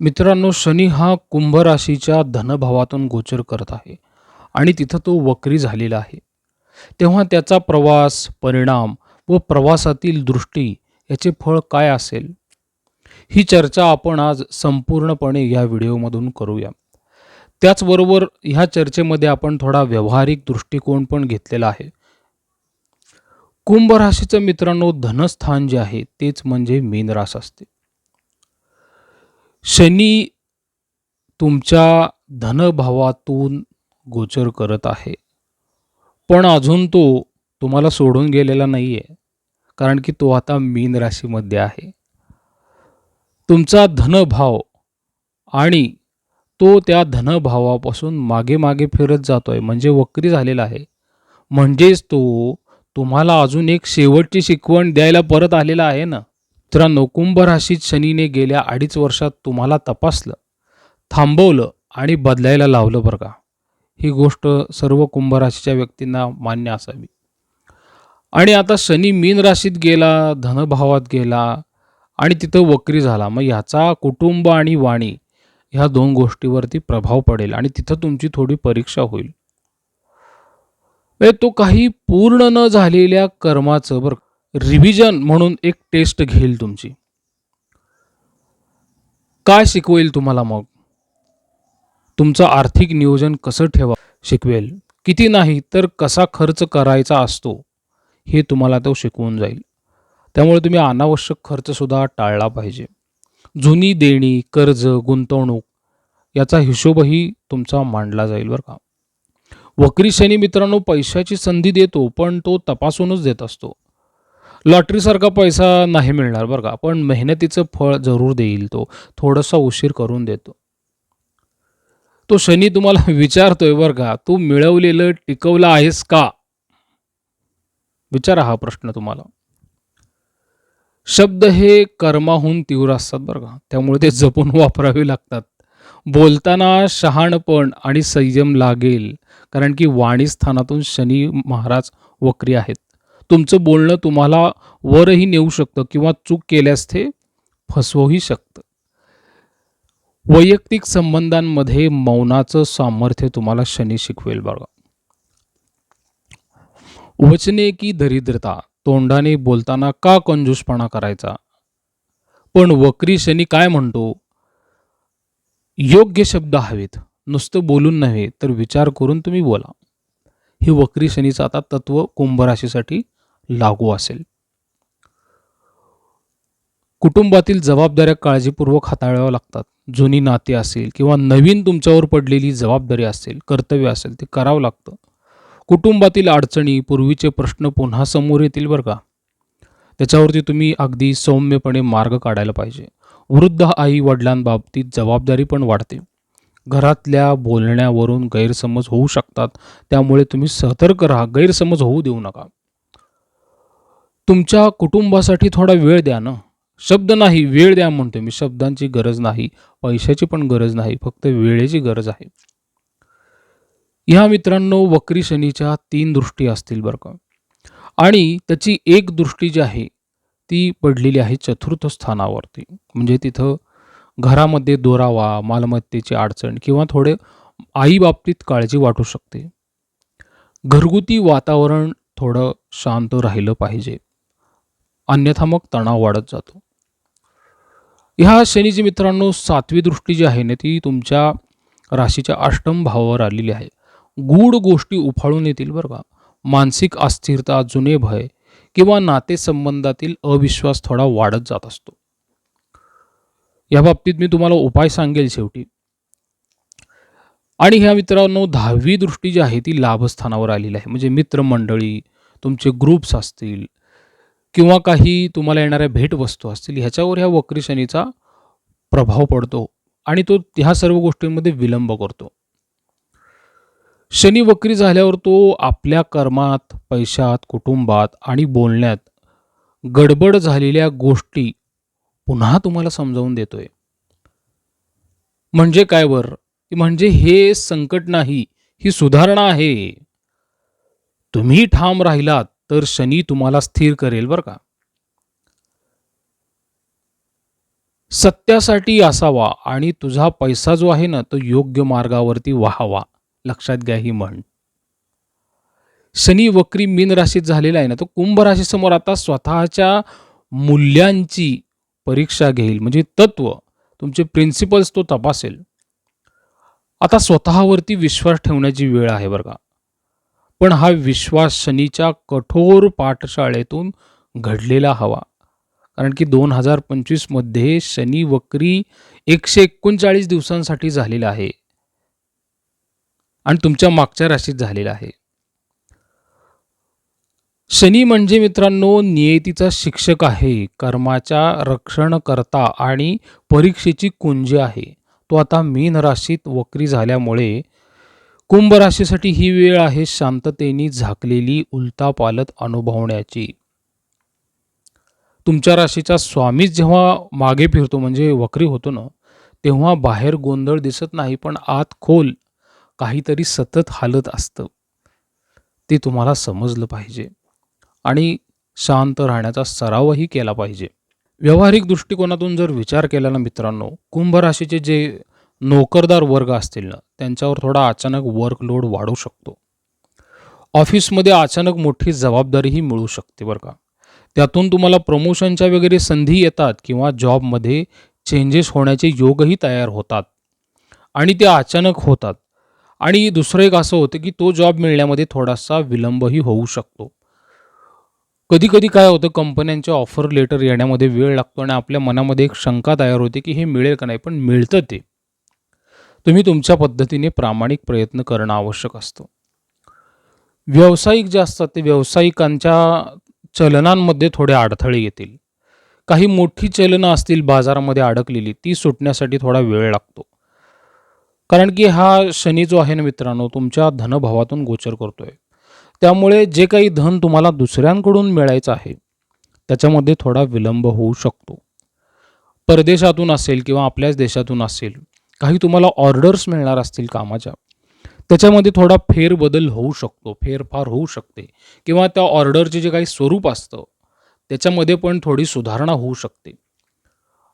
मित्रांनो शनी हा कुंभ राशीच्या धनभावातून गोचर करत आहे आणि तिथं तो वक्री झालेला आहे. तेव्हा त्याचा प्रवास परिणाम व प्रवासातील दृष्टी याचे फळ काय असेल? ही चर्चा आपण आज संपूर्णपणे या व्हिडिओमधून करूया. त्याचबरोबर ह्या चर्चेमध्ये आपण थोडा व्यावहारिक दृष्टिकोन पण घेतलेला आहे. कुंभ राशीचं मित्रांनो धनस्थान जे आहे तेच म्हणजे मीन रास असते. शनी तुमच्या धनभावातून गोचर करत आहे. पण अजून तो तुम्हाला सोडून गेलेला नाही आहे कारण की तो आता मीन राशीमध्ये आहे. तुमचा धनभाव आणि तो त्या धनभावापासून मागे मागे फिरत जातोय म्हणजे वक्री झालेला आहे. म्हणजेच तो तुम्हाला अजून एक शेवटची शिकवण द्यायला परत आलेला आहे ना? मित्रांनो कुंभ राशीत शनीने गेल्या अडीच वर्षात तुम्हाला तपासलं थांबवलं आणि बदलायला लावलं बरं का? ही गोष्ट सर्व कुंभ राशीच्या व्यक्तींना मान्य असावी. आणि आता शनी मीन राशीत गेला धनभावात गेला आणि तिथं वक्री झाला. मग ह्याचा कुटुंब आणि वाणी ह्या दोन गोष्टीवरती प्रभाव पडेल आणि तिथं तुमची थोडी परीक्षा होईल. तो काही पूर्ण न झालेल्या कर्माचं बरं रिव्हिजन म्हणून एक टेस्ट घेईल तुमची. काय शिकवेल तुम्हाला मग? तुमचं आर्थिक नियोजन कसं ठेवा शिकवेल? किती नाही तर कसा खर्च करायचा असतो? हे तुम्हाला तो शिकवून जाईल. त्यामुळे तुम्ही अनावश्यक खर्चसुद्धा टाळला पाहिजे. जुनी देणी कर्ज गुंतवणूक याचा हिशोबही तुमचा मांडला जाईल बरं का. वक्री शनी मित्रांनो पैशाची संधी देतो पण तो तपासूनच देत असतो. लॉटरीसारखा पैसा नाही मिळणार बरं का. पण मेहनतीचं फळ जरूर देईल तो. थोडासा उशीर करून देतो. तो शनी तुम्हाला विचारतोय बरं का तू मिळवलेलं टिकवलं आहेस का? विचारा हा प्रश्न तुम्हाला. शब्द हे कर्माहून तीव्र असतात बरं का. त्यामुळे ते जपून वापरावे लागतात. बोलताना शहाणपण आणि संयम लागेल. कारण की वाणी स्थानातून शनी महाराज वक्री आहेत. तुमचं बोलणं तुम्हाला वरही नेऊ शकतं किंवा चूक केल्यास ते फसवूही शकतं. वैयक्तिक संबंधांमध्ये मौनाचं सामर्थ्य तुम्हाला शनी शिकवेल बघा वचने की दरिद्रता तोंडाने बोलताना का कंजूसपणा करायचा? पण वक्री शनी काय म्हणतो? योग्य शब्द हवेत नुसतं बोलून नव्हे तर विचार करून तुम्ही बोला. हे वक्री शनीचं आता तत्व कुंभराशीसाठी लागू असेल. कुटुंबातील जबाबदाऱ्या काळजीपूर्वक हाताळाव्या लागतात. जुनी नाती असेल किंवा नवीन तुमच्यावर पडलेली जबाबदारी असेल कर्तव्य असेल ते करावं लागतं. कुटुंबातील अडचणी पूर्वीचे प्रश्न पुन्हा समोर येतील बरं का? त्याच्यावरती तुम्ही अगदी सौम्यपणे मार्ग काढायला पाहिजे. वृद्ध आई वडिलांबाबतीत जबाबदारी पण वाढते. घरातल्या बोलण्यावरून गैरसमज होऊ शकतात. त्यामुळे तुम्ही सतर्क राहा. गैरसमज होऊ देऊ नका. तुमच्या कुटुंबासाठी थोडा वेळ द्या ना. शब्द नाही वेळ द्या म्हणतो मी. शब्दांची गरज नाही पैशाची पण गरज नाही फक्त वेळेची गरज आहे. ह्या मित्रांनो वक्री शनीच्या तीन दृष्टी असतील बरं का. आणि त्याची एक दृष्टी जी आहे ती पडलेली आहे चतुर्थ स्थानावरती. म्हणजे तिथं घरामध्ये दोरावा मालमत्तेची अडचण किंवा थोडे आईबाबतीत काळजी वाटू शकते. घरगुती वातावरण थोडं शांत राहिलं पाहिजे. अन्यथा मग तणाव वाढत जातो. ह्या शनीची मित्रांनो सातवी दृष्टी जी आहे ना ती तुमच्या राशीच्या अष्टम भावावर आलेली आहे. गूढ गोष्टी उफाळून येतील बरं का. मानसिक अस्थिरता जुने भय किंवा नातेसंबंधातील अविश्वास थोडा वाढत जात असतो. या बाबतीत मी तुम्हाला उपाय सांगेल शेवटी. आणि ह्या मित्रांनो दहावी दृष्टी जी आहे ती लाभस्थानावर आलेली आहे. म्हणजे मित्रमंडळी तुमचे ग्रुप्स असतील किंवा काही तुम्हाला येणाऱ्या भेटवस्तू असतील ह्याच्यावर ह्या वक्री शनीचा प्रभाव पडतो आणि तो ह्या सर्व गोष्टींमध्ये विलंब करतो. शनी वक्री झाल्यावर तो आपल्या कर्मात पैशात कुटुंबात आणि बोलण्यात गडबड झालेल्या गोष्टी पुन्हा तुम्हाला समजावून देतोय. म्हणजे काय वर? म्हणजे हे संकट नाही ही सुधारणा आहे. तुम्ही ठाम राहिलात तर शनी तुम्हाला स्थिर करेल बरं का? सत्यासाठी असावा आणि तुझा पैसा जो आहे ना तो योग्य मार्गावरती व्हावा. लक्षात घ्या ही म्हण. शनी वक्री मीन राशीत झालेला आहे ना तो कुंभ राशीसमोर आता स्वतःच्या मूल्यांची परीक्षा घेईल. म्हणजे तत्व तुमचे प्रिन्सिपल्स तो तपासेल. आता स्वतःवरती विश्वास ठेवण्याची वेळ आहे बरं का. पण हा विश्वास शनीच्या कठोर पाठशाळेतून घडलेला हवा. कारण की दोन हजार पंचवीसमध्ये शनी वक्री एकशे एकोणचाळीस दिवसांसाठी झालेला आहे. आणि तुमच्या मागच्या राशीत झालेला आहे. शनी म्हणजे मित्रांनो नियतीचा शिक्षक आहे. कर्माच्या रक्षणकर्ता आणि परीक्षेची कुंज आहे. तो आता मीन राशीत वक्री झाल्यामुळे कुंभ राशीसाठी ही वेळ आहे शांततेने झाकलेली उलतापालत अनुभवण्याची. तुमच्या राशीचा स्वामीच जेव्हा मागे फिरतो म्हणजे वक्री होतो ना तेव्हा बाहेर गोंधळ दिसत नाही पण आत खोल काहीतरी सतत हालत असतं. ते तुम्हाला समजलं पाहिजे आणि शांत राहण्याचा सरावही केला पाहिजे. व्यावहारिक दृष्टिकोनातून जर विचार केला ना मित्रांनो कुंभ राशीचे जे नोकरदार वर्ग असतील ना त्यांच्यावर थोडा अचानक वर्कलोड वाढू शकतो. ऑफिसमध्ये अचानक मोठी जबाबदारीही मिळू शकते बरं का. त्यातून तुम्हाला प्रमोशनच्या वगैरे संधी येतात किंवा जॉबमध्ये चेंजेस होण्याचे योगही तयार होतात. आणि ते अचानक होतात. आणि दुसरं एक असं होतं की तो जॉब मिळण्यामध्ये थोडासा विलंबही होऊ शकतो. कधी कधी काय होतं कंपन्यांच्या ऑफर लेटर येण्यामध्ये वेळ लागतो आणि आपल्या मनामध्ये एक शंका तयार होते की हे मिळेल का नाही पण मिळतं ते. तुम्ही तुमच्या पद्धतीने प्रामाणिक प्रयत्न करणं आवश्यक असतं. व्यावसायिक जे असतात ते व्यावसायिकांच्या चलनांमध्ये थोडे अडथळे येतील. काही मोठी चलनं असतील बाजारामध्ये अडकलेली ती सुटण्यासाठी थोडा वेळ लागतो. कारण की हा शनी जो आहे ना मित्रांनो तुमच्या धनभावातून गोचर करतोय. त्यामुळे जे काही धन तुम्हाला दुसऱ्यांकडून मिळायचं आहे त्याच्यामध्ये थोडा विलंब होऊ शकतो. परदेशातून असेल किंवा आपल्याच देशातून असेल काही तुम्हाला ऑर्डर्स मिळणार असतील कामाच्या त्याच्यामध्ये थोडा फेरबदल होऊ शकतो फेरफार होऊ शकते. किंवा त्या ऑर्डरचे जे काही स्वरूप असतं त्याच्यामध्ये पण थोडी सुधारणा होऊ शकते.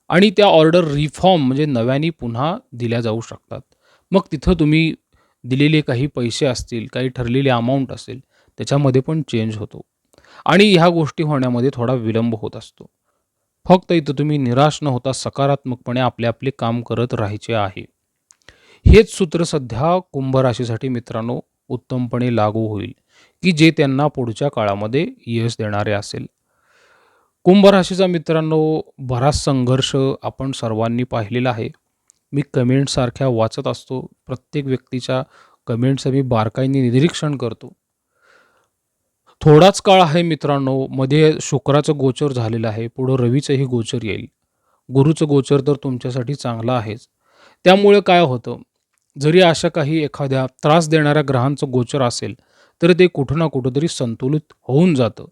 आणि त्या ऑर्डर रिफॉर्म म्हणजे नव्याने पुन्हा दिल्या जाऊ शकतात. मग तिथं तुम्ही दिलेले काही पैसे असतील काही ठरलेले अमाऊंट असेल त्याच्यामध्ये पण चेंज होतो. आणि ह्या गोष्टी होण्यामध्ये थोडा विलंब होत असतो. फक्त इथं तुम्ही निराश न होता सकारात्मकपणे आपले आपले काम करत राहायचे आहे. हेच सूत्र सध्या कुंभ राशीसाठी मित्रांनो उत्तमपणे लागू होईल की जे त्यांना पुढच्या काळामध्ये यश देणारे असेल. कुंभ राशीचा मित्रांनो बराच संघर्ष आपण सर्वांनी पाहिलेला आहे. मी कमेंटसारख्या वाचत असतो प्रत्येक व्यक्तीच्या कमेंटचं मी बारकाईने निरीक्षण करतो. थोडाच काळ आहे मित्रांनो मध्ये शुक्राचं गोचर झालेलं आहे पुढं रवीचंही गोचर येईल. गुरुचं गोचर तर तुमच्यासाठी चांगलं आहेच. त्यामुळे काय होतं जरी अशा काही एखाद्या त्रास देणाऱ्या ग्रहांचं गोचर असेल तर ते कुठं ना कुठंतरी संतुलित होऊन जातं.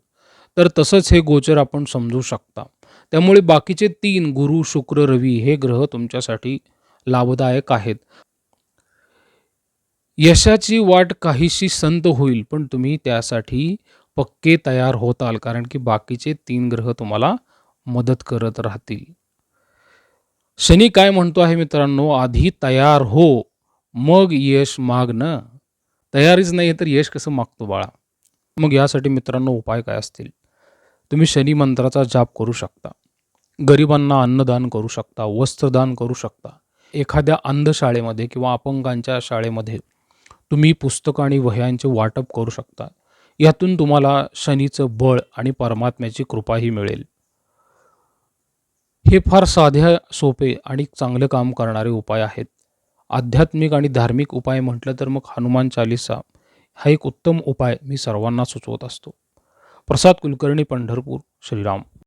तर तसंच हे गोचर आपण समजू शकता. त्यामुळे बाकीचे तीन गुरु शुक्र रवी हे ग्रह तुमच्यासाठी लाभदायक आहेत. यशाची वाट काहीशी संत होईल पण तुम्ही त्यासाठी पक्के तयार होताल कारण की बाकीचे तीन ग्रह तुम्हाला मदत करत राहतील. शनी काय म्हणतो आहे मित्रांनो? आधी तयार हो मग यश माग न तयारीच नाही तर यश कसं मागतो बाळा? मग यासाठी मित्रांनो उपाय काय असतील? तुम्ही शनी मंत्राचा जाप करू शकता. गरिबांना अन्नदान करू शकता वस्त्रदान करू शकता. एखाद्या अंधशाळेमध्ये किंवा अपंगांच्या शाळेमध्ये तुम्ही पुस्तकं आणि वह्यांचे वाटप करू शकता. यातून तुम्हाला शनीचं बळ आणि परमात्म्याची कृपाही मिळेल. हे फार साध्या सोपे आणि चांगलं काम करणारे उपाय आहेत. आध्यात्मिक आणि धार्मिक उपाय म्हटलं तर मग हनुमान चालिसा हा एक उत्तम उपाय मी सर्वांना सुचवत असतो. प्रसाद कुलकर्णी पंढरपूर श्रीराम.